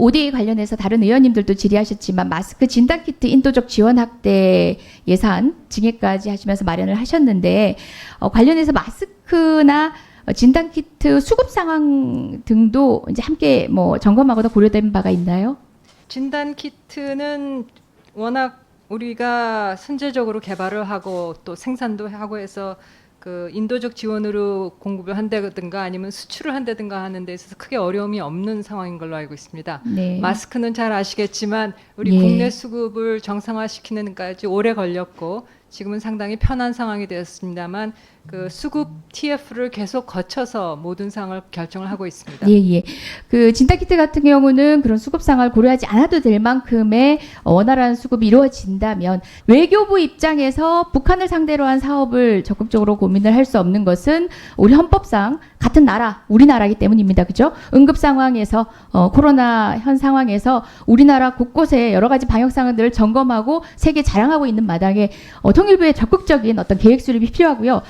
ODA 관련해서 다른 의원님들도 질의하셨지만 마스크 진단 키트 인도적 지원 확대 예산 증액까지 하시면서 마련을 하셨는데 어, 관련해서 마스크나 어, 진단 키트 수급 상황 등도 이제 함께 뭐 점검하거나 고려된 바가 있나요? 진단 키트는 워낙 우리가 선제적으로 개발을 하고 또 생산도 하고 해서 그 인도적 지원으로 공급을 한다든가 아니면 수출을 한다든가 하는 데 있어서 크게 어려움이 없는 상황인 걸로 알고 있습니다. 네. 마스크는 잘 아시겠지만 우리 예. 국내 수급을 정상화시키는 데까지 오래 걸렸고 지금은 상당히 편한 상황이 되었습니다만 그 수급 TF를 계속 거쳐서 모든 상황을 결정을 하고 있습니다. 예, 예. 그 진단 키트 같은 경우는 그런 수급 상황을 고려하지 않아도 될 만큼의 어, 원활한 수급이 이루어진다면 외교부 입장에서 북한을 상대로 한 사업을 적극적으로 고민을 할 수 없는 것은 우리 헌법상 같은 나라, 우리나라이기 때문입니다. 그죠? 응급 상황에서 어, 코로나 현 상황에서 우리나라 곳곳에 여러 가지 방역 상황들을 점검하고 세계 자랑하고 있는 마당에 어, 통일부의 적극적인 어떤 계획 수립이 필요하고요.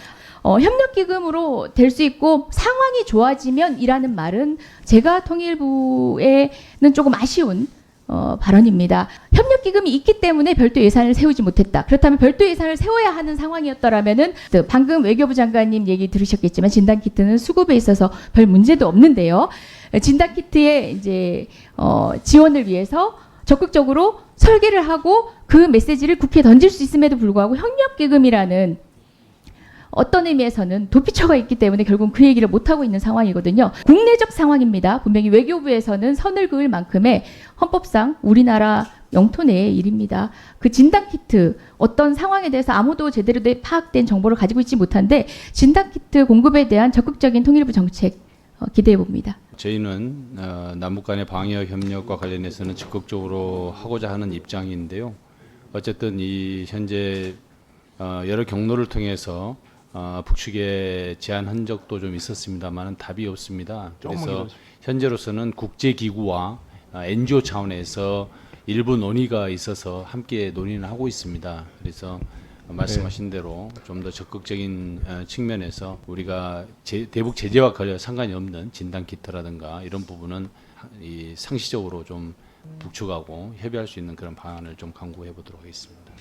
어, 협력기금으로 될 수 있고 상황이 좋아지면이라는 말은 제가 통일부에는 조금 아쉬운 어, 발언입니다. 협력기금이 있기 때문에 별도 예산을 세우지 못했다. 그렇다면 별도 예산을 세워야 하는 상황이었더라면은 그 방금 외교부 장관님 얘기 들으셨겠지만 진단키트는 수급에 있어서 별 문제도 없는데요. 진단키트의 이제 어, 지원을 위해서 적극적으로 설계를 하고 그 메시지를 국회에 던질 수 있음에도 불구하고 협력기금이라는 어떤 의미에서는 도피처가 있기 때문에 결국 그 얘기를 못하고 있는 상황이거든요. 국내적 상황입니다. 분명히 외교부에서는 선을 그을 만큼의 헌법상 우리나라 영토 내의 일입니다. 그 진단 키트 어떤 상황에 대해서 아무도 제대로 된 파악된 정보를 가지고 있지 못한데 진단 키트 공급에 대한 적극적인 통일부 정책 어, 기대해 봅니다. 저희는 어, 남북 간의 방역 협력과 관련해서는 적극적으로 하고자 하는 입장인데요. 어쨌든 이 현재 어, 여러 경로를 통해서 어, 북측에 제안한 적도 좀 있었습니다만 답이 없습니다. 그래서 현재로서는 국제 기구와 어, NGO 차원에서 일부 논의가 있어서 함께 논의는 하고 있습니다. 그래서 말씀하신 대로 좀 더 적극적인 어, 측면에서 우리가 제, 대북 제재와 관련 상관이 없는 진단 키트라든가 이런 부분은 하- 이 상시적으로 좀 북측하고 협의할 수 있는 그런 방안을 좀 강구해 보도록 하겠습니다.